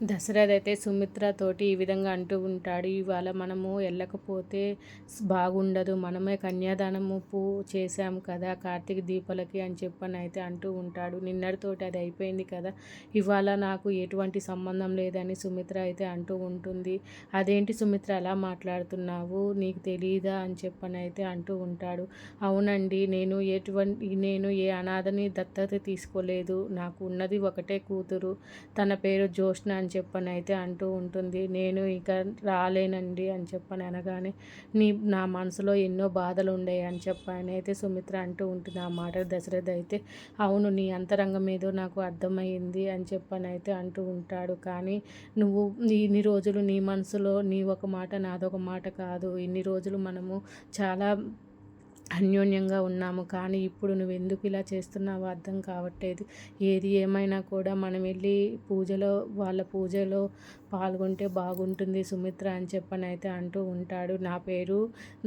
దశరథ్ అయితే సుమిత్రతోటి ఈ విధంగా అంటూ ఉంటాడు. ఇవాళ మనము వెళ్ళకపోతే బాగుండదు. మనమే కన్యాదానము పూ చేశాం కదా కార్తీక దీపాలకి అని చెప్పని అయితే అంటూ ఉంటాడు. నిన్నటితోటి అది అయిపోయింది కదా. ఇవాళ నాకు ఎటువంటి సంబంధం లేదని సుమిత్ర అయితే అంటూ ఉంటుంది. అదేంటి సుమిత్ర అలా మాట్లాడుతున్నావు? నీకు తెలియదా అని చెప్పని అయితే అంటూ ఉంటాడు. అవునండి నేను ఎటువంటి నేను ఏ అనాథని దత్తత తీసుకోలేదు. నాకు ఉన్నది ఒకటే కూతురు. తన పేరు జోష్న అని చెప్పని అయితే అంటూ ఉంటుంది. నేను ఇక రాలేనండి అని చెప్పని అనగానే నీ నా మనసులో ఎన్నో బాధలు ఉండేవి అని చెప్పని అయితే సుమిత్ర అంటూ ఉంటుంది. ఆ మాట దశరథ అయితే అవును నీ అంతరంగం ఏదో నాకు అర్థమైంది అని చెప్పని అయితే అంటూ ఉంటాడు. కానీ నువ్వు ఇన్ని రోజులు నీ మనసులో నీ ఒక మాట నాదొక మాట కాదు. ఇన్ని రోజులు మనము చాలా అన్యోన్యంగా ఉన్నాము. కానీ ఇప్పుడు నువ్వు ఎందుకు ఇలా చేస్తున్నావో అర్థం కావట్లేదు. ఏది ఏమైనా కూడా మనం వెళ్ళి పూజలో వాళ్ళ పూజలో పాల్గొంటే బాగుంటుంది సుమిత్ర అని చెప్పని అయితే అంటూ ఉంటాడు. నా పేరు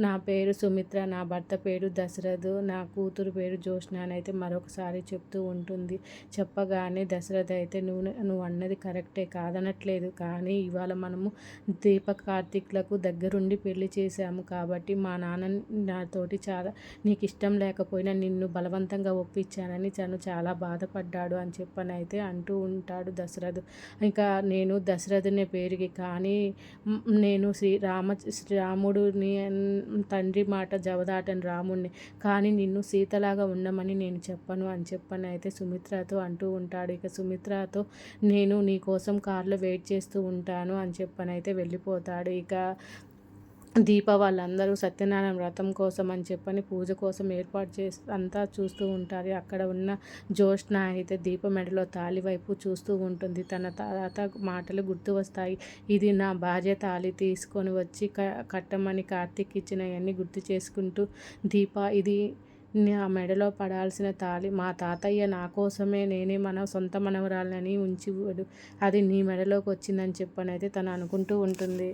నా పేరు సుమిత్ర నా భర్త పేరు దశరథ్ నా కూతురు పేరు జ్యోష్ణ అని అయితే మరొకసారి చెప్తూ ఉంటుంది. చెప్పగానే దశరథ్ అయితే నువ్వు నువ్వు అన్నది కరెక్టే కాదనట్లేదు. కానీ ఇవాళ మనము దీప కార్తీక్లకు దగ్గరుండి పెళ్ళి చేశాము కాబట్టి మా నాన్న నాతోటి చాలా నీకు ఇష్టం లేకపోయినా నిన్ను బలవంతంగా ఒప్పించానని తను చాలా బాధపడ్డాడు అని చెప్పని అయితే అంటూ ఉంటాడు దశరథ్. ఇంకా నేను దశరథునే పేరుకి కానీ నేను శ్రీ రామ శ్రీరాముడిని తండ్రి మాట జవదాటని రాముడిని కానీ నిన్ను సీతలాగా ఉండమని నేను చెప్పను అని చెప్పని అయితే సుమిత్రతో అంటూ ఉంటాడు. ఇక సుమిత్రతో నేను నీ కోసం కార్లో వెయిట్ చేస్తూ ఉంటాను అని చెప్పని అయితే వెళ్ళిపోతాడు. ఇక దీప వాళ్ళందరూ సత్యనారాయణ వ్రతం కోసం అని చెప్పని పూజ కోసం ఏర్పాటు చేసి అంతా చూస్తూ ఉంటారు. అక్కడ ఉన్న జ్యోష్ణ అయితే దీప మెడలో తాళి వైపు చూస్తూ ఉంటుంది. తన తాత మాటలు గుర్తు వస్తాయి. ఇది నా భార్య తాళి తీసుకొని వచ్చి క కట్టమని కార్తీక్ ఇచ్చినవన్నీ గుర్తు చేసుకుంటూ దీప ఇది నా మెడలో పడాల్సిన తాళి. మా తాతయ్య నా కోసమే నేనే మన సొంత మనవరాలని ఉంచి అది నీ మెడలోకి వచ్చిందని చెప్పనైతే తను అనుకుంటూ ఉంటుంది.